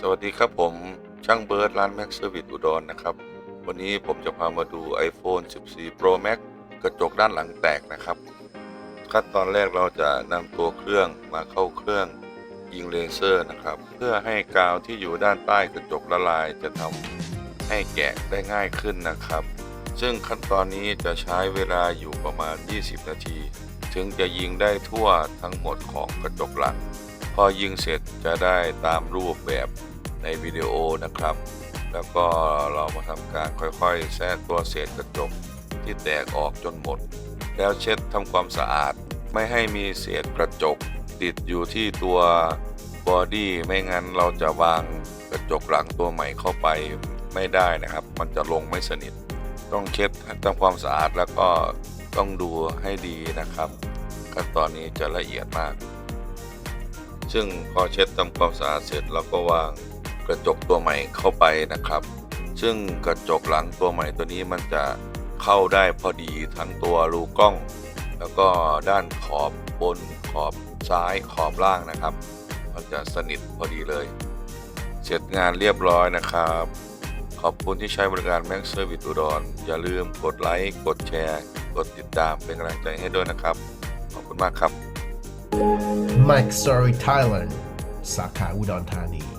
สวัสดีครับผมช่างเบิร์ดร้าน Max Service อุดรนะครับ วันนี้ผมจะพามาดู iPhone 14 Pro Max กระจกด้านหลังแตกนะครับ ขั้นตอนแรกเราจะนำตัวเครื่องมาเข้าเครื่องยิงเลเซอร์นะครับ เพื่อให้กาวที่อยู่ด้านใต้กระจกละลายจะทำให้แกะได้ง่ายขึ้นนะครับ ซึ่งขั้นตอนนี้จะใช้เวลาอยู่ประมาณ 20 นาที ถึงจะยิงได้ทั่วทั้งหมดของกระจกหลัง พอยิงเสร็จจะได้ตามรูปแบบในวิดีโอนะครับ แล้วก็เรามาทำการค่อยๆแซะตัวเศษกระจกที่แตกออกจนหมด แล้วเช็ดทำความสะอาด ไม่ให้มีเศษกระจก ติดอยู่ที่ตัวบอดี้ไม่งั้นเราจะวางกระจกหลังตัวใหม่เข้าไปไม่ได้นะครับ มันจะลงไม่สนิท ต้องเช็ดทำความสะอาดแล้วก็ต้องดูให้ดีนะครับ ขั้นตอนนี้จะละเอียดมาก ซึ่งพอเช็ดทำความสะอาดเสร็จเราก็วางกระจกตัวใหม่เข้าไปนะครับ ซึ่งกระจกหลังตัวใหม่ตัวนี้มันจะเข้าได้พอดีทั้งตัวรูกล้อง แล้วก็ด้านขอบบนขอบซ้ายขอบล่างนะครับ มันจะสนิทพอดีเลย เสร็จงานเรียบร้อยนะครับ ขอบคุณที่ใช้บริการ Max Service อุดรอย่าลืมกดไลค์ กดแชร์ กดติดตามเป็นกำลังใจให้ด้วยนะครับ ขอบคุณมากครับ Mike Story Thailand สาขาอุดรธานี